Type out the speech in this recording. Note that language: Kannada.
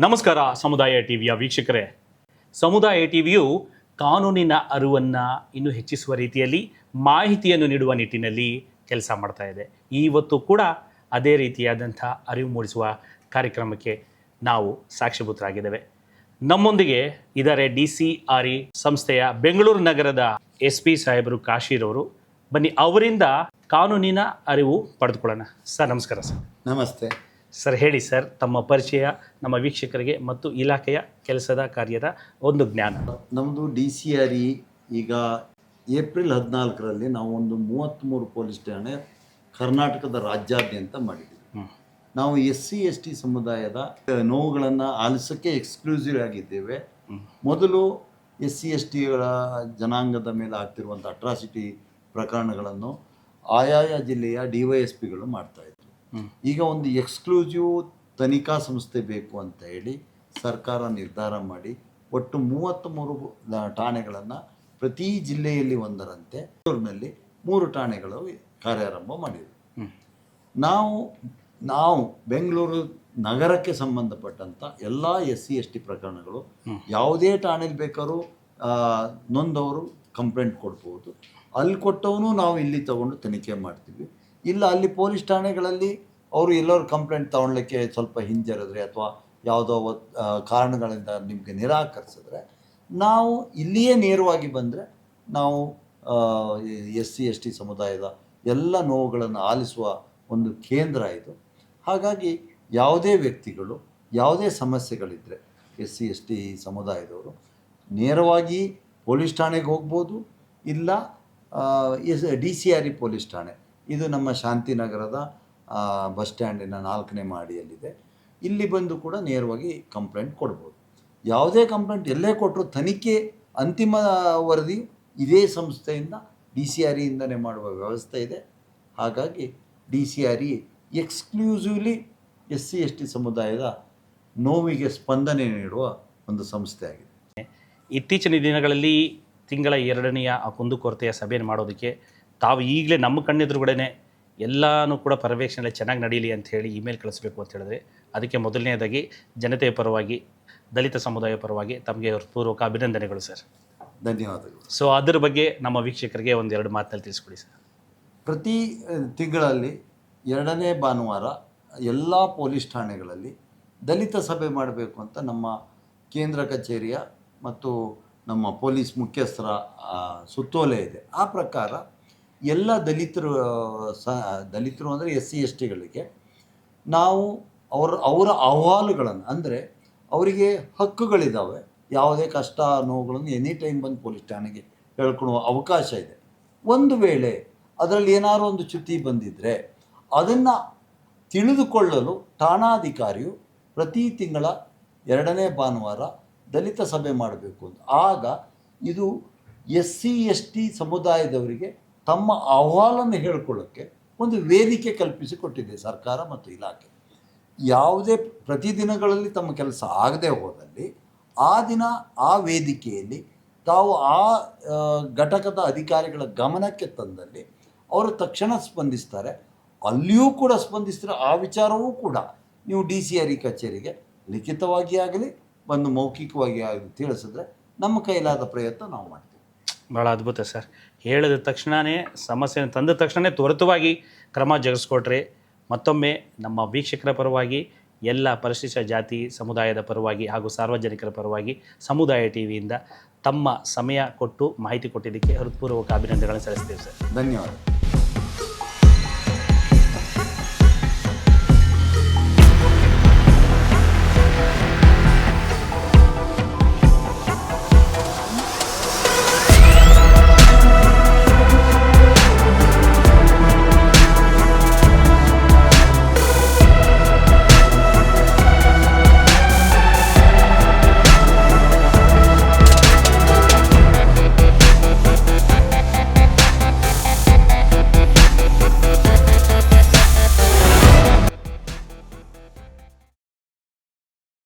ನಮಸ್ಕಾರ ಸಮುದಾಯ ಟಿವಿಯ ವೀಕ್ಷಕರೇ. ಸಮುದಾಯ ಟಿವಿಯು ಕಾನೂನಿನ ಅರಿವನ್ನು ಇನ್ನು ಹೆಚ್ಚಿಸುವ ರೀತಿಯಲ್ಲಿ ಮಾಹಿತಿಯನ್ನು ನೀಡುವ ನಿಟ್ಟಿನಲ್ಲಿ ಕೆಲಸ ಮಾಡ್ತಾ ಇದೆ. ಇವತ್ತು ಕೂಡ ಅದೇ ರೀತಿಯಾದಂಥ ಅರಿವು ಮೂಡಿಸುವ ಕಾರ್ಯಕ್ರಮಕ್ಕೆ ನಾವು ಸಾಕ್ಷಿಭೂತರಾಗಿದ್ದೇವೆ ನಮ್ಮೊಂದಿಗೆ ಇದಾರೆ ಡಿ ಸಿ ಆರ್ ಇ ಸಂಸ್ಥೆಯ ಬೆಂಗಳೂರು ನಗರದ ಎಸ್ ಪಿ ಸಾಹೇಬರು ಕಾಶೀರವರು ಬನ್ನಿ ಅವರಿಂದ ಕಾನೂನಿನ ಅರಿವು ಪಡೆದುಕೊಳ್ಳೋಣ. ಸರ್, ನಮಸ್ಕಾರ ಸರ್. ನಮಸ್ತೆ. ಸರ್ ಹೇಳಿ ಸರ್ ತಮ್ಮ ಪರಿಚಯ ನಮ್ಮ ವೀಕ್ಷಕರಿಗೆ ಮತ್ತು ಇಲಾಖೆಯ ಕೆಲಸದ ಕಾರ್ಯದ ಒಂದು ಜ್ಞಾನ. ನಮ್ಮದು ಡಿ ಸಿ ಆರ್ ಇ ಈಗ ಏಪ್ರಿಲ್ ಹದಿನಾಲ್ಕರಲ್ಲಿ ನಾವು ಒಂದು ಮೂವತ್ತ್ಮೂರು ಪೊಲೀಸ್ ಠಾಣೆ ಕರ್ನಾಟಕದ ರಾಜ್ಯಾದ್ಯಂತ ಮಾಡಿದ್ದೀವಿ. ನಾವು ಎಸ್ ಸಿ ಎಸ್ ಟಿ ಸಮುದಾಯದ ನೋವುಗಳನ್ನು ಆಲಿಸೋಕ್ಕೆ ಎಕ್ಸ್ಕ್ಲೂಸಿವ್ ಆಗಿದ್ದೇವೆ. ಮೊದಲು ಎಸ್ ಸಿ ಎಸ್ ಟಿಗಳ ಜನಾಂಗದ ಮೇಲೆ ಆಗ್ತಿರುವಂಥ ಅಟ್ರಾಸಿಟಿ ಪ್ರಕರಣಗಳನ್ನು ಆಯಾಯ ಜಿಲ್ಲೆಯ ಡಿ ವೈ ಎಸ್ ಪಿಗಳು ಮಾಡ್ತಾಯಿದ್ರು ಹ್ಮ್. ಈಗ ಒಂದು ಎಕ್ಸ್ಕ್ಲೂಸಿವ್ ತನಿಖಾ ಸಂಸ್ಥೆ ಬೇಕು ಅಂತ ಹೇಳಿ ಸರ್ಕಾರ ನಿರ್ಧಾರ ಮಾಡಿ ಒಟ್ಟು ಮೂವತ್ತ್ಮೂರು ಠಾಣೆಗಳನ್ನು ಪ್ರತಿ ಜಿಲ್ಲೆಯಲ್ಲಿ ಒಂದರಂತೆ ಊರಿನಲ್ಲಿ ಮೂರು ಠಾಣೆಗಳು ಕಾರ್ಯಾರಂಭ ಮಾಡಿವೆ. ನಾವು ನಾವು ಬೆಂಗಳೂರು ನಗರಕ್ಕೆ ಸಂಬಂಧಪಟ್ಟಂಥ ಎಲ್ಲ ಎಸ್ ಸಿ ಎಸ್ ಟಿ ಪ್ರಕರಣಗಳು. ಯಾವುದೇ ಠಾಣೆಯಲ್ಲಿ ಬೇಕಾದ್ರೂ ನೊಂದವರು ಕಂಪ್ಲೇಂಟ್ ಕೊಡ್ಬೋದು. ಅಲ್ಲಿ ಕೊಟ್ಟವನು ನಾವು ಇಲ್ಲಿ ತಗೊಂಡು ತನಿಖೆ ಮಾಡ್ತೀವಿ. ಇಲ್ಲ, ಅಲ್ಲಿ ಪೊಲೀಸ್ ಠಾಣೆಗಳಲ್ಲಿ ಅವರು ಎಲ್ಲರೂ ಕಂಪ್ಲೇಂಟ್ ತಗೊಳ್ಲಿಕ್ಕೆ ಸ್ವಲ್ಪ ಹಿಂಜರಿದ್ರೆ ಅಥವಾ ಯಾವುದೋ ಕಾರಣಗಳಿಂದ ನಿಮಗೆ ನಿರಾಕರಿಸಿದ್ರೆ ನಾವು ಇಲ್ಲಿಯೇ ನೇರವಾಗಿ ಬಂದರೆ ನಾವು ಎಸ್ ಸಿ, ಎಸ್ ಟಿ ಸಮುದಾಯದ ಎಲ್ಲ ನೋವುಗಳನ್ನು ಆಲಿಸುವ ಒಂದು ಕೇಂದ್ರ ಇದು. ಹಾಗಾಗಿ ಯಾವುದೇ ವ್ಯಕ್ತಿಗಳು, ಯಾವುದೇ ಸಮಸ್ಯೆಗಳಿದ್ದರೆ ಎಸ್ ಸಿ, ಎಸ್ ಟಿ ಸಮುದಾಯದವರು ನೇರವಾಗಿ ಪೊಲೀಸ್ ಠಾಣೆಗೆ ಹೋಗ್ಬೋದು, ಇಲ್ಲ yes, D C R E police ಠಾಣೆ. ಇದು ನಮ್ಮ ಶಾಂತಿನಗರದ ಬಸ್ ಸ್ಟ್ಯಾಂಡಿನ ನಾಲ್ಕನೇ ಮಹಡಿಯಲ್ಲಿದೆ. ಇಲ್ಲಿ ಬಂದು ಕೂಡ ನೇರವಾಗಿ ಕಂಪ್ಲೇಂಟ್ ಕೊಡ್ಬೋದು. ಯಾವುದೇ ಕಂಪ್ಲೇಂಟ್ ಎಲ್ಲೇ ಕೊಟ್ಟರು ತನಿಖೆ ಅಂತಿಮ ವರದಿ ಇದೇ ಸಂಸ್ಥೆಯಿಂದ ಡಿ ಸಿ ಆರ್ ಇಯಿಂದನೇ ಮಾಡುವ ವ್ಯವಸ್ಥೆ ಇದೆ. ಹಾಗಾಗಿ D C R E exclusively S C, S T ಸಮುದಾಯದ ನೋವಿಗೆ ಸ್ಪಂದನೆ ನೀಡುವ ಒಂದು ಸಂಸ್ಥೆ ಆಗಿದೆ. ಇತ್ತೀಚಿನ ದಿನಗಳಲ್ಲಿ ತಿಂಗಳ ಎರಡನೆಯ ಆ ಕುಂದುಕೊರತೆಯ ಸಭೆಯನ್ನು ಮಾಡೋದಕ್ಕೆ ತಾವು ಈಗಲೇ ನಮ್ಮ ಕಣ್ಣೆದುರುಗಡೆನೆ ಎಲ್ಲನೂ ಕೂಡ ಪರ್ಯವೇಕ್ಷಣೆ ಚೆನ್ನಾಗಿ ನಡೀಲಿ ಅಂತ ಹೇಳಿ ಇಮೇಲ್ ಕಳಿಸ್ಬೇಕು ಅಂತ ಹೇಳಿದ್ರೆ ಅದಕ್ಕೆ ಮೊದಲನೇದಾಗಿ ಜನತೆಯ ಪರವಾಗಿ ದಲಿತ ಸಮುದಾಯ ಪರವಾಗಿ ತಮಗೆ ಪೂರ್ವಕ ಅಭಿನಂದನೆಗಳು ಸರ್. ಧನ್ಯವಾದಗಳು. ಸೊ ಅದರ ಬಗ್ಗೆ ನಮ್ಮ ವೀಕ್ಷಕರಿಗೆ ಒಂದೆರಡು ಮಾತಲ್ಲಿ ತಿಳಿಸ್ಕೊಡಿ ಸರ್. ಪ್ರತಿ ತಿಂಗಳಲ್ಲಿ ಎರಡನೇ ಭಾನುವಾರ ಎಲ್ಲ ಪೊಲೀಸ್ ಠಾಣೆಗಳಲ್ಲಿ ದಲಿತ ಸಭೆ ಮಾಡಬೇಕು ಅಂತ ನಮ್ಮ ಕೇಂದ್ರ ಕಚೇರಿಯ ಮತ್ತು ನಮ್ಮ ಪೊಲೀಸ್ ಮುಖ್ಯಸ್ಥರ ಸುತ್ತೋಲೆ ಇದೆ. ಆ ಪ್ರಕಾರ ಎಲ್ಲ ದಲಿತರು ಆ, ಸ ದಲಿತರು ಅಂದರೆ ಎಸ್ ಸಿ ಎಸ್ ಟಿಗಳಿಗೆ ನಾವು ಅವರ ಅವರ ಅಹವಾಲುಗಳನ್ನು ಅಂದರೆ ಅವರಿಗೆ ಹಕ್ಕುಗಳಿದ್ದಾವೆ ಯಾವುದೇ ಕಷ್ಟ ನೋವುಗಳನ್ನು ಎನಿ ಟೈಮ್ ಬಂದು ಪೊಲೀಸ್ ಠಾಣೆಗೆ ಹೇಳ್ಕೊಳ್ಳುವ ಅವಕಾಶ ಇದೆ. ಒಂದು ವೇಳೆ ಅದರಲ್ಲಿ ಏನಾದರೂ ಒಂದು ಚ್ಯುತಿ ಬಂದಿದ್ದರೆ ಅದನ್ನು ತಿಳಿದುಕೊಳ್ಳಲು ಠಾಣಾಧಿಕಾರಿಯು ಪ್ರತಿ ತಿಂಗಳ ಎರಡನೇ ಭಾನುವಾರ ದಲಿತ ಸಭೆ ಮಾಡಬೇಕು ಅಂತ. ಆಗ ಇದು ಎಸ್ ಸಿ ಎಸ್ ಟಿ ಸಮುದಾಯದವರಿಗೆ ತಮ್ಮ ಅಹವಾಲನ್ನು ಹೇಳ್ಕೊಳ್ಳೋಕ್ಕೆ ಒಂದು ವೇದಿಕೆ ಕಲ್ಪಿಸಿಕೊಟ್ಟಿದೆ ಸರ್ಕಾರ ಮತ್ತು ಇಲಾಖೆ. ಯಾವುದೇ ಪ್ರತಿದಿನಗಳಲ್ಲಿ ತಮ್ಮ ಕೆಲಸ ಆಗದೆ ಹೋದಲ್ಲಿ ಆ ದಿನ ಆ ವೇದಿಕೆಯಲ್ಲಿ ತಾವು ಆ ಘಟಕದ ಅಧಿಕಾರಿಗಳ ಗಮನಕ್ಕೆ ತಂದಲ್ಲಿ ಅವರು ತಕ್ಷಣ ಸ್ಪಂದಿಸ್ತಾರೆ. ಅಲ್ಲಿಯೂ ಕೂಡ ಸ್ಪಂದಿಸ್ತಾರೆ ಆ ವಿಚಾರವೂ ಕೂಡ ನೀವು ಡಿ ಸಿ ಆರ್ ಕಚೇರಿಗೆ ಲಿಖಿತವಾಗಿ ಆಗಲಿ ಬಂದು ಮೌಖಿಕವಾಗಿ ಆಗಲಿ ತಿಳಿಸಿದ್ರೆ ನಮ್ಮ ಕೈಲಾದ ಪ್ರಯತ್ನ ನಾವು ಮಾಡ್ತೀವಿ. ಭಾಳ ಅದ್ಭುತ ಸರ್. ಹೇಳಿದ ತಕ್ಷಣವೇ ಸಮಸ್ಯೆಯನ್ನು ತಂದ ತಕ್ಷಣವೇ ತ್ವರಿತವಾಗಿ ಕ್ರಮ ಜಗಿಸ್ಕೊಟ್ರೆ ಮತ್ತೊಮ್ಮೆ ನಮ್ಮ ವೀಕ್ಷಕರ ಪರವಾಗಿ, ಎಲ್ಲ ಪರಿಶಿಷ್ಟ ಜಾತಿ, ಸಮುದಾಯದ ಪರವಾಗಿ ಹಾಗೂ ಸಾರ್ವಜನಿಕರ ಪರವಾಗಿ ಸಮುದಾಯ ಟಿವಿಯಿಂದ ತಮ್ಮ ಸಮಯ ಕೊಟ್ಟು ಮಾಹಿತಿ ಕೊಟ್ಟಿದ್ದಕ್ಕೆ ಹೃತ್ಪೂರ್ವಕ ಅಭಿನಂದನೆಗಳನ್ನು ಸಲ್ಲಿಸ್ತೇವೆ ಸರ್. ಧನ್ಯವಾದ.